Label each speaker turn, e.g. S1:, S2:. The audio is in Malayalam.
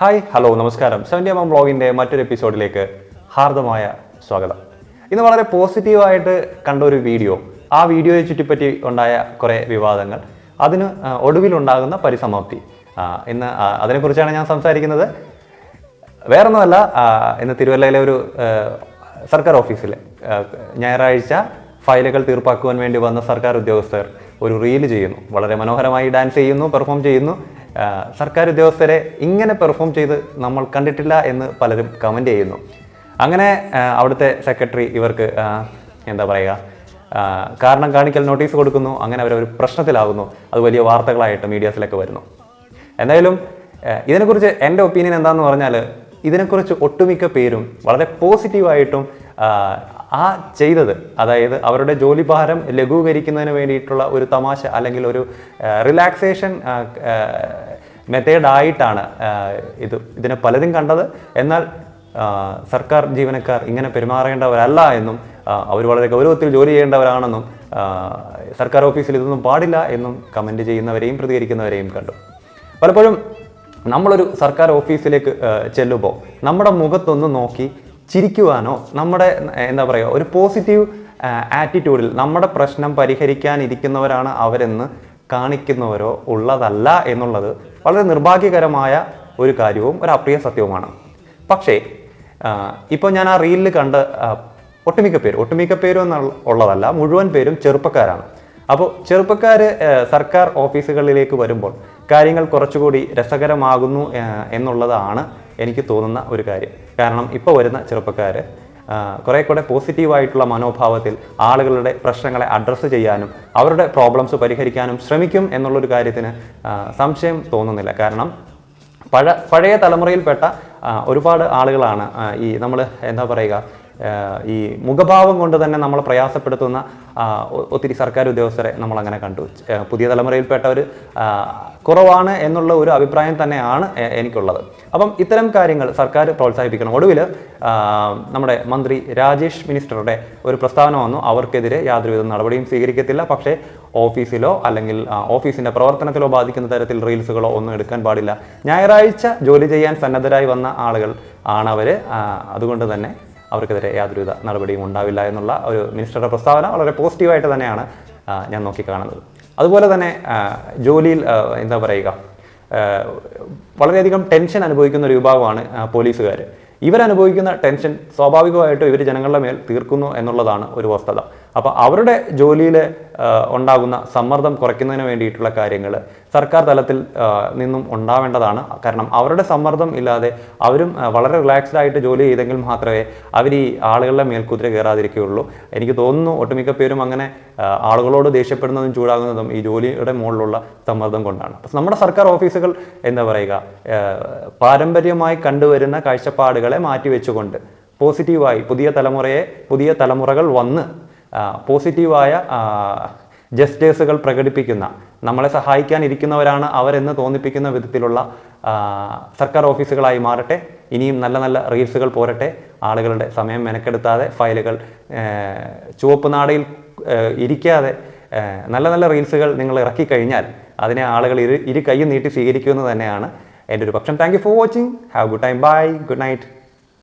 S1: ഹായ് ഹലോ നമസ്കാരം സെവൻറ്റി എം എം ബ്ലോഗിൻ്റെ മറ്റൊരു എപ്പിസോഡിലേക്ക് ഹാർദമായ സ്വാഗതം ഇന്ന് വളരെ പോസിറ്റീവായിട്ട് കണ്ട ഒരു വീഡിയോ ആ വീഡിയോയെ ചുറ്റിപ്പറ്റി ഉണ്ടായ കുറേ വിവാദങ്ങൾ അതിന് ഒടുവിലുണ്ടാകുന്ന പരിസമാപ്തി ഇന്ന് അതിനെക്കുറിച്ചാണ് ഞാൻ സംസാരിക്കുന്നത് വേറൊന്നുമല്ല ഇന്ന് തിരുവല്ലയിലെ ഒരു സർക്കാർ ഓഫീസിൽ ഞായറാഴ്ച ഫയലുകൾ തീർപ്പാക്കുവാൻ വേണ്ടി വന്ന സർക്കാർ ഉദ്യോഗസ്ഥർ ഒരു റീൽ ചെയ്യുന്നു വളരെ മനോഹരമായി ഡാൻസ് ചെയ്യുന്നു പെർഫോം ചെയ്യുന്നു സർക്കാർ ഉദ്യോഗസ്ഥരെ ഇങ്ങനെ പെർഫോം ചെയ്ത് നമ്മൾ കണ്ടിട്ടില്ല എന്ന് പലരും കമൻ്റ് ചെയ്യുന്നു അങ്ങനെ അവിടുത്തെ സെക്രട്ടറി ഇവർക്ക് എന്താ പറയുക കാരണം കാണിക്കൽ നോട്ടീസ് കൊടുക്കുന്നു അങ്ങനെ അവർ ഒരു പ്രശ്നത്തിലാകുന്നു അത് വലിയ വാർത്തകളായിട്ട് മീഡിയാസിലൊക്കെ വരുന്നു എന്തായാലും ഇതിനെക്കുറിച്ച് എൻ്റെ ഒപ്പീനിയൻ എന്താണെന്ന് പറഞ്ഞാൽ ഇതിനെക്കുറിച്ച് ഒട്ടുമിക്ക പേരും വളരെ പോസിറ്റീവായിട്ടും ആ ചെയ്തത് അതായത് അവരുടെ ജോലി ഭാരം ലഘൂകരിക്കുന്നതിന് വേണ്ടിയിട്ടുള്ള ഒരു തമാശ അല്ലെങ്കിൽ ഒരു റിലാക്സേഷൻ മെത്തേഡായിട്ടാണ് ഇത് ഇതിനെ പലരും കണ്ടത് എന്നാൽ സർക്കാർ ജീവനക്കാർ ഇങ്ങനെ പെരുമാറേണ്ടവരല്ല എന്നും അവർ വളരെ ഗൗരവത്തിൽ ജോലി ചെയ്യേണ്ടവരാണെന്നും സർക്കാർ ഓഫീസിൽ ഇതൊന്നും പാടില്ല എന്നും കമൻറ്റ് ചെയ്യുന്നവരെയും പ്രതികരിക്കുന്നവരെയും കണ്ടു പലപ്പോഴും നമ്മളൊരു സർക്കാർ ഓഫീസിലേക്ക് ചെല്ലുമ്പോൾ നമ്മുടെ മുഖത്തൊന്ന് നോക്കി ചിരിക്കുവാനോ നമ്മുടെ എന്താ പറയുക ഒരു പോസിറ്റീവ് ആറ്റിറ്റ്യൂഡിൽ നമ്മുടെ പ്രശ്നം പരിഹരിക്കാനിരിക്കുന്നവരാണ് അവരെന്ന് കാണിക്കുന്നവരോ ഉള്ളതല്ല എന്നുള്ളത് വളരെ നിർഭാഗ്യകരമായ ഒരു കാര്യവും ഒരു അപ്രിയ സത്യവുമാണ് പക്ഷേ ഇപ്പോൾ ഞാൻ ആ റീലിൽ കണ്ട ഒട്ടുമിക്ക പേര് ഒട്ടുമിക്ക പേരും എന്ന ഉള്ളതല്ല മുഴുവൻ പേരും ചെറുപ്പക്കാരാണ് അപ്പോൾ ചെറുപ്പക്കാർ സർക്കാർ ഓഫീസുകളിലേക്ക് വരുമ്പോൾ കാര്യങ്ങൾ കുറച്ചുകൂടി രസകരമാകുന്നു എന്നുള്ളതാണ് എനിക്ക് തോന്നുന്ന ഒരു കാര്യം കാരണം ഇപ്പോൾ വരുന്ന ചെറുപ്പക്കാർ കുറേ കൂടെ പോസിറ്റീവായിട്ടുള്ള മനോഭാവത്തിൽ ആളുകളുടെ പ്രശ്നങ്ങളെ അഡ്രസ്സ് ചെയ്യാനും അവരുടെ പ്രോബ്ലംസ് പരിഹരിക്കാനും ശ്രമിക്കും എന്നുള്ളൊരു കാര്യത്തിന് സംശയം തോന്നുന്നില്ല കാരണം പഴ പഴയ തലമുറയിൽപ്പെട്ട ഒരുപാട് ആളുകളാണ് ഈ നമ്മൾ എന്താ പറയുക ഈ മുഖഭാവം കൊണ്ട് തന്നെ നമ്മളെ പ്രയാസപ്പെടുത്തുന്ന ഒത്തിരി സർക്കാർ ഉദ്യോഗസ്ഥരെ നമ്മൾ അങ്ങനെ കണ്ടു പുതിയ തലമുറയിൽപ്പെട്ടവർ കുറവാണ് എന്നുള്ള ഒരു അഭിപ്രായം തന്നെയാണ് എനിക്കുള്ളത് അപ്പം ഇത്തരം കാര്യങ്ങൾ സർക്കാർ പ്രോത്സാഹിപ്പിക്കണം ഒടുവിൽ നമ്മുടെ മന്ത്രി രാജേഷ് മിനിസ്റ്ററുടെ ഒരു പ്രസ്താവന വന്നു അവർക്കെതിരെ യാതൊരുവിധ നടപടിയും സ്വീകരിക്കത്തില്ല പക്ഷേ ഓഫീസിലോ അല്ലെങ്കിൽ ഓഫീസിൻ്റെ പ്രവർത്തനത്തിലോ ബാധിക്കുന്ന തരത്തിൽ റീൽസുകളോ ഒന്നും എടുക്കാൻ പാടില്ല ഞായറാഴ്ച ജോലി ചെയ്യാൻ സന്നദ്ധരായി വന്ന ആളുകൾ ആണവർ അതുകൊണ്ട് തന്നെ അവർക്കെതിരെ യാതൊരുവിധ നടപടിയും ഉണ്ടാവില്ല എന്നുള്ള ഒരു മിനിസ്റ്ററുടെ പ്രസ്താവന വളരെ പോസിറ്റീവായിട്ട് തന്നെയാണ് ഞാൻ നോക്കിക്കാണുന്നത് അതുപോലെ തന്നെ ജോലിയിൽ എന്താ പറയുക വളരെയധികം ടെൻഷൻ അനുഭവിക്കുന്ന ഒരു വിഭാഗമാണ് പോലീസുകാർ ഇവരനുഭവിക്കുന്ന ടെൻഷൻ സ്വാഭാവികമായിട്ടും ഇവർ ജനങ്ങളുടെ മേൽ തീർക്കുന്നു എന്നുള്ളതാണ് ഒരു വസ്തുത അപ്പോൾ അവരുടെ ജോലിയിൽ ഉണ്ടാകുന്ന സമ്മർദ്ദം കുറയ്ക്കുന്നതിന് വേണ്ടിയിട്ടുള്ള കാര്യങ്ങൾ സർക്കാർ തലത്തിൽ നിന്നും ഉണ്ടാവേണ്ടതാണ് കാരണം അവരുടെ സമ്മർദ്ദം ഇല്ലാതെ അവരും വളരെ റിലാക്സ്ഡ് ആയിട്ട് ജോലി ചെയ്തെങ്കിൽ മാത്രമേ അവർ ഈ ആളുകളുടെ മേൽക്കുതിര കയറാതിരിക്കുകയുള്ളൂ എനിക്ക് തോന്നുന്നു ഒട്ടുമിക്ക പേരും അങ്ങനെ ആളുകളോട് ദേഷ്യപ്പെടുന്നതും ചൂടാകുന്നതും ഈ ജോലിയുടെ മുകളിലുള്ള സമ്മർദ്ദം കൊണ്ടാണ് നമ്മുടെ സർക്കാർ ഓഫീസുകൾ എന്താ പറയുക പാരമ്പര്യമായി കണ്ടുവരുന്ന കാഴ്ചപ്പാടുകളെ മാറ്റിവെച്ചുകൊണ്ട് പോസിറ്റീവായി പുതിയ തലമുറയെ പുതിയ തലമുറകൾ വന്ന് പോസിറ്റീവായ ജസ്റ്റേഴ്സുകൾ പ്രകടിപ്പിക്കുന്ന നമ്മളെ സഹായിക്കാൻ അവരെന്ന് തോന്നിപ്പിക്കുന്ന വിധത്തിലുള്ള സർക്കാർ ഓഫീസുകളായി മാറട്ടെ ഇനിയും നല്ല നല്ല റീൽസുകൾ പോരട്ടെ ആളുകളുടെ സമയം മെനക്കെടുത്താതെ ഫയലുകൾ ചുവപ്പ് നാടയിൽ ഇരിക്കാതെ നല്ല നല്ല റീൽസുകൾ നിങ്ങൾ ഇറക്കി കഴിഞ്ഞാൽ അതിനെ ആളുകൾ ഇരു ഇരു കൈയും നീട്ടി സ്വീകരിക്കുമെന്ന് തന്നെയാണ് എൻ്റെ ഒരു പക്ഷം thank you for watching have good time bye good night